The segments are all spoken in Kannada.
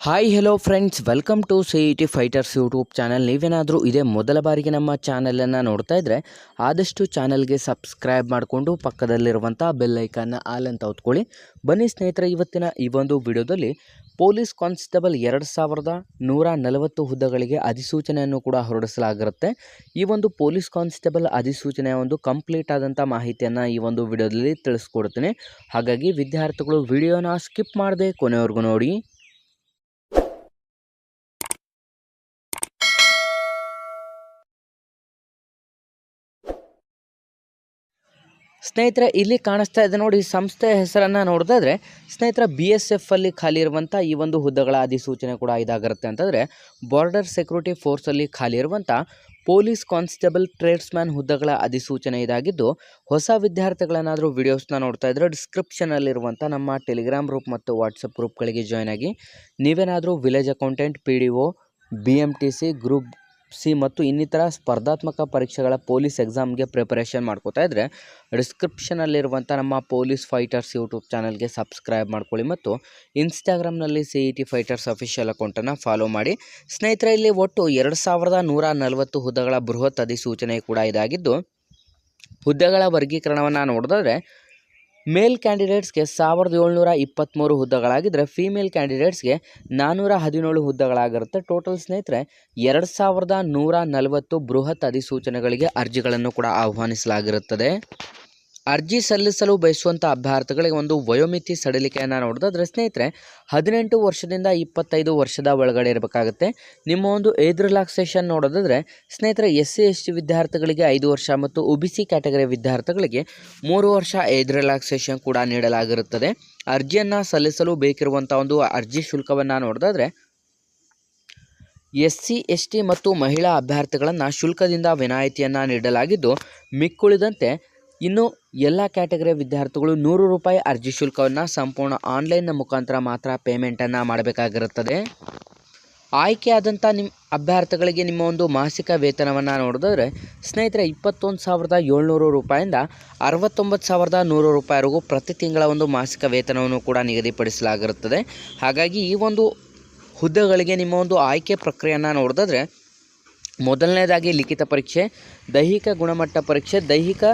Hi hello friends welcome to C E T fighters YouTube channel ನೀವೇನಾದರೂ ಇದೇ ಮೊದಲ ಬಾರಿಗೆ ನಮ್ಮ ಚಾನಲನ್ನು ನೋಡ್ತಾ ಇದ್ದರೆ ಆದಷ್ಟು ಚಾನಲ್ಗೆ ಸಬ್ಸ್ಕ್ರೈಬ್ ಮಾಡಿಕೊಂಡು ಪಕ್ಕದಲ್ಲಿರುವಂಥ ಬೆಲ್ ಐಕನ್ನ ಆಲ್ ಅಂತ ಹೊತ್ಕೊಳ್ಳಿ. ಬನ್ನಿ ಸ್ನೇಹಿತರೆ, ಇವತ್ತಿನ ಈ ಒಂದು ವಿಡಿಯೋದಲ್ಲಿ ಪೊಲೀಸ್ ಕಾನ್ಸ್ಟೇಬಲ್ ಎರಡು ಸಾವಿರದ ನೂರ ನಲವತ್ತು ಹುದ್ದೆಗಳಿಗೆ ಅಧಿಸೂಚನೆಯನ್ನು ಕೂಡ ಹೊರಡಿಸಲಾಗಿರುತ್ತೆ. ಈ ಒಂದು ಪೊಲೀಸ್ ಕಾನ್ಸ್ಟೇಬಲ್ ಅಧಿಸೂಚನೆಯ ಒಂದು ಕಂಪ್ಲೀಟ್ ಆದಂಥ ಮಾಹಿತಿಯನ್ನು ಈ ಒಂದು ವಿಡಿಯೋದಲ್ಲಿ ತಿಳಿಸ್ಕೊಡ್ತೀನಿ. ಹಾಗಾಗಿ ವಿದ್ಯಾರ್ಥಿಗಳು ವಿಡಿಯೋನ ಸ್ಕಿಪ್ ಮಾಡದೆ ಕೊನೆವರೆಗೂ ನೋಡಿ. ಸ್ನೇಹಿತರೆ, ಇಲ್ಲಿ ಕಾಣಿಸ್ತಾ ಇದೆ ನೋಡಿ ಸಂಸ್ಥೆ ಹೆಸರನ್ನು ನೋಡಿದ್ರೆ ಸ್ನೇಹಿತರ ಬಿ ಎಸ್ ಎಫಲ್ಲಿ ಖಾಲಿ ಇರುವಂಥ ಈ ಒಂದು ಹುದ್ದೆಗಳ ಅಧಿಸೂಚನೆ ಕೂಡ ಇದಾಗಿರುತ್ತೆ ಅಂತಂದರೆ ಬಾರ್ಡರ್ ಸೆಕ್ಯೂರಿಟಿ ಫೋರ್ಸಲ್ಲಿ ಖಾಲಿ ಇರುವಂಥ ಪೊಲೀಸ್ ಕಾನ್ಸ್ಟೇಬಲ್ ಟ್ರೇಡ್ಸ್ಮ್ಯಾನ್ ಹುದ್ದೆಗಳ ಅಧಿಸೂಚನೆ ಇದಾಗಿದ್ದು, ಹೊಸ ವಿದ್ಯಾರ್ಥಿಗಳೇನಾದರೂ ವೀಡಿಯೋಸ್ನ ನೋಡ್ತಾ ಇದ್ದರೆ ಡಿಸ್ಕ್ರಿಪ್ಷನಲ್ಲಿರುವಂಥ ನಮ್ಮ ಟೆಲಿಗ್ರಾಮ್ ಗ್ರೂಪ್ ಮತ್ತು ವಾಟ್ಸಪ್ ಗ್ರೂಪ್ಗಳಿಗೆ ಜಾಯ್ನ್ ಆಗಿ, ನೀವೇನಾದರೂ village accountant P D O B M T C group C ಮತ್ತು ಇನ್ನಿತರ ಸ್ಪರ್ಧಾತ್ಮಕ ಪರೀಕ್ಷೆಗಳ ಪೊಲೀಸ್ ಎಕ್ಸಾಮ್ಗೆ ಪ್ರಿಪರೇಷನ್ ಮಾಡ್ಕೋತಾ ಇದ್ದರೆ ಡಿಸ್ಕ್ರಿಪ್ಷನಲ್ಲಿರುವಂಥ ನಮ್ಮ ಪೊಲೀಸ್ ಫೈಟರ್ಸ್ ಯೂಟ್ಯೂಬ್ ಚಾನಲ್ಗೆ ಸಬ್ಸ್ಕ್ರೈಬ್ ಮಾಡ್ಕೊಳ್ಳಿ ಮತ್ತು ಇನ್ಸ್ಟಾಗ್ರಾಮ್ನಲ್ಲಿ C E T fighters official ಅಕೌಂಟನ್ನು ಫಾಲೋ ಮಾಡಿ. ಸ್ನೇಹಿತರೆ, ಇಲ್ಲಿ ಒಟ್ಟು ಎರಡು ಸಾವಿರದ ನೂರ ನಲವತ್ತು ಹುದ್ದೆಗಳ ಬೃಹತ್ ಅಧಿಸೂಚನೆ ಕೂಡ ಇದಾಗಿದ್ದು, ಹುದ್ದೆಗಳ ವರ್ಗೀಕರಣವನ್ನು ನೋಡಿದ್ರೆ ಮೇಲ್ ಕ್ಯಾಂಡಿಡೇಟ್ಸ್ಗೆ ಸಾವಿರದ ಏಳ್ನೂರ ಇಪ್ಪತ್ತ್ಮೂರು ಹುದ್ದೆಗಳಾಗಿದ್ದರೆ ಫೀಮೇಲ್ ಕ್ಯಾಂಡಿಡೇಟ್ಸ್ಗೆ ನಾನ್ನೂರ ಹದಿನೇಳು ಹುದ್ದೆಗಳಾಗಿರುತ್ತೆ. ಟೋಟಲ್ ಸ್ನೇಹಿತರೆ, ಎರಡು ಸಾವಿರದ ನೂರ ನಲವತ್ತು ಬೃಹತ್ ಅಧಿಸೂಚನೆಗಳಿಗೆ ಅರ್ಜಿಗಳನ್ನು ಕೂಡ ಆಹ್ವಾನಿಸಲಾಗಿರುತ್ತದೆ. ಅರ್ಜಿ ಸಲ್ಲಿಸಲು ಬಯಸುವಂಥ ಅಭ್ಯರ್ಥಿಗಳಿಗೆ ಒಂದು ವಯೋಮಿತಿ ಸಡಿಲಿಕೆಯನ್ನು ನೋಡಿದ್ರೆ ಸ್ನೇಹಿತರೆ, ಹದಿನೆಂಟು ವರ್ಷದಿಂದ ಇಪ್ಪತ್ತೈದು ವರ್ಷದ ಒಳಗಡೆ ಇರಬೇಕಾಗುತ್ತೆ. ನಿಮ್ಮ ಒಂದು ಏಜ್ ರಿಲ್ಯಾಕ್ಸೇಷನ್ ನೋಡೋದಾದರೆ, ಸ್ನೇಹಿತರೆ ಎಸ್ ಸಿ ಎಸ್ ಟಿ ವಿದ್ಯಾರ್ಥಿಗಳಿಗೆ ಐದು ವರ್ಷ ಮತ್ತು ಒ ಬಿ ಸಿ ಕ್ಯಾಟಗರಿ ವಿದ್ಯಾರ್ಥಿಗಳಿಗೆ ಮೂರು ವರ್ಷ ಏಜ್ ರಿಲ್ಯಾಕ್ಸೇಷನ್ ಕೂಡ ನೀಡಲಾಗಿರುತ್ತದೆ. ಅರ್ಜಿಯನ್ನು ಸಲ್ಲಿಸಲು ಬೇಕಿರುವಂಥ ಒಂದು ಅರ್ಜಿ ಶುಲ್ಕವನ್ನು ನೋಡೋದಾದರೆ ಎಸ್ ಸಿ ಎಸ್ ಟಿ ಮತ್ತು ಮಹಿಳಾ ಅಭ್ಯರ್ಥಿಗಳನ್ನು ಶುಲ್ಕದಿಂದ ವಿನಾಯಿತಿಯನ್ನು ನೀಡಲಾಗಿದ್ದು, ಮಿಕ್ಕುಳಿದಂತೆ ಇನ್ನು ಎಲ್ಲ ಕ್ಯಾಟಗರಿಯ ವಿದ್ಯಾರ್ಥಿಗಳು ನೂರು ರೂಪಾಯಿ ಅರ್ಜಿ ಶುಲ್ಕವನ್ನು ಸಂಪೂರ್ಣ ಆನ್ಲೈನ್ನ ಮುಖಾಂತರ ಮಾತ್ರ ಪೇಮೆಂಟನ್ನು ಮಾಡಬೇಕಾಗಿರುತ್ತದೆ. ಆಯ್ಕೆಯಾದಂಥ ನಿಮ್ಮ ಅಭ್ಯರ್ಥಿಗಳಿಗೆ ನಿಮ್ಮ ಒಂದು ಮಾಸಿಕ ವೇತನವನ್ನು ನೋಡಿದ್ರೆ ಸ್ನೇಹಿತರೆ ಇಪ್ಪತ್ತೊಂದು ಸಾವಿರದ ಏಳ್ನೂರು ರೂಪಾಯಿಂದ ಅರವತ್ತೊಂಬತ್ತು ಸಾವಿರದ ನೂರು ರೂಪಾಯಿವರೆಗೂ ಪ್ರತಿ ತಿಂಗಳ ಒಂದು ಮಾಸಿಕ ವೇತನವನ್ನು ಕೂಡ ನಿಗದಿಪಡಿಸಲಾಗಿರುತ್ತದೆ. ಹಾಗಾಗಿ ಈ ಒಂದು ಹುದ್ದೆಗಳಿಗೆ ನಿಮ್ಮ ಒಂದು ಆಯ್ಕೆ ಪ್ರಕ್ರಿಯೆಯನ್ನು ನೋಡಿದ್ರೆ ಮೊದಲನೇದಾಗಿ ಲಿಖಿತ ಪರೀಕ್ಷೆ, ದೈಹಿಕ ಗುಣಮಟ್ಟ ಪರೀಕ್ಷೆ, ದೈಹಿಕ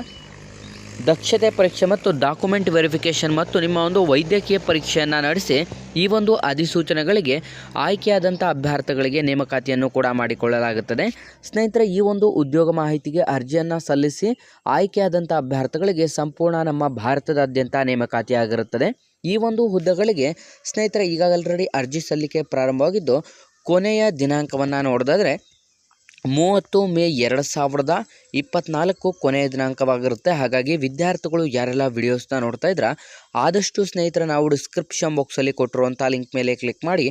ದಕ್ಷತೆ ಪರೀಕ್ಷೆ ಮತ್ತು ಡಾಕ್ಯುಮೆಂಟ್ ವೆರಿಫಿಕೇಷನ್ ಮತ್ತು ನಿಮ್ಮ ಒಂದು ವೈದ್ಯಕೀಯ ಪರೀಕ್ಷೆಯನ್ನು ನಡೆಸಿ ಈ ಒಂದು ಅಧಿಸೂಚನೆಗಳಿಗೆ ಆಯ್ಕೆಯಾದಂಥ ಅಭ್ಯರ್ಥಿಗಳಿಗೆ ನೇಮಕಾತಿಯನ್ನು ಕೂಡ ಮಾಡಿಕೊಳ್ಳಲಾಗುತ್ತದೆ. ಸ್ನೇಹಿತರೆ, ಈ ಒಂದು ಉದ್ಯೋಗ ಮಾಹಿತಿಗೆ ಅರ್ಜಿಯನ್ನು ಸಲ್ಲಿಸಿ ಆಯ್ಕೆಯಾದಂಥ ಅಭ್ಯರ್ಥಿಗಳಿಗೆ ಸಂಪೂರ್ಣ ನಮ್ಮ ಭಾರತದಾದ್ಯಂತ ನೇಮಕಾತಿಯಾಗಿರುತ್ತದೆ. ಈ ಒಂದು ಹುದ್ದೆಗಳಿಗೆ ಸ್ನೇಹಿತರೆ, ಈಗಾಗಲೇ ಅರ್ಜಿ ಸಲ್ಲಿಕೆ ಪ್ರಾರಂಭವಾಗಿದ್ದು ಕೊನೆಯ ದಿನಾಂಕವನ್ನು ನೋಡೋದಾದರೆ ಮೂವತ್ತು ಮೇ ಎರಡು ಸಾವಿರದ ಇಪ್ಪತ್ತ್ನಾಲ್ಕು ಕೊನೆಯ ದಿನಾಂಕವಾಗಿರುತ್ತೆ. ಹಾಗಾಗಿ ವಿದ್ಯಾರ್ಥಿಗಳು ಯಾರೆಲ್ಲ ವಿಡಿಯೋಸ್ನ ನೋಡ್ತಾ ಇದ್ರೆ ಆದಷ್ಟು ಸ್ನೇಹಿತರ ನಾವು ಡಿಸ್ಕ್ರಿಪ್ಷನ್ ಬಾಕ್ಸಲ್ಲಿ ಕೊಟ್ಟಿರುವಂಥ ಲಿಂಕ್ ಮೇಲೆ ಕ್ಲಿಕ್ ಮಾಡಿ,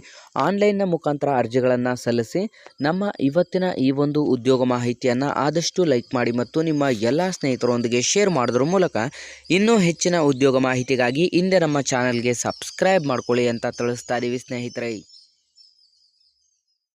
ಆನ್ಲೈನ್ನ ಮುಖಾಂತರ ಅರ್ಜಿಗಳನ್ನು ಸಲ್ಲಿಸಿ, ನಮ್ಮ ಇವತ್ತಿನ ಈ ಒಂದು ಉದ್ಯೋಗ ಮಾಹಿತಿಯನ್ನು ಆದಷ್ಟು ಲೈಕ್ ಮಾಡಿ ಮತ್ತು ನಿಮ್ಮ ಎಲ್ಲ ಸ್ನೇಹಿತರೊಂದಿಗೆ ಶೇರ್ ಮಾಡೋದ್ರ ಮೂಲಕ ಇನ್ನೂ ಹೆಚ್ಚಿನ ಉದ್ಯೋಗ ಮಾಹಿತಿಗಾಗಿ ಹಿಂದೆ ನಮ್ಮ ಚಾನಲ್ಗೆ ಸಬ್ಸ್ಕ್ರೈಬ್ ಮಾಡ್ಕೊಳ್ಳಿ ಅಂತ ತಿಳಿಸ್ತಾ ಇದ್ದೀವಿ ಸ್ನೇಹಿತರೆ.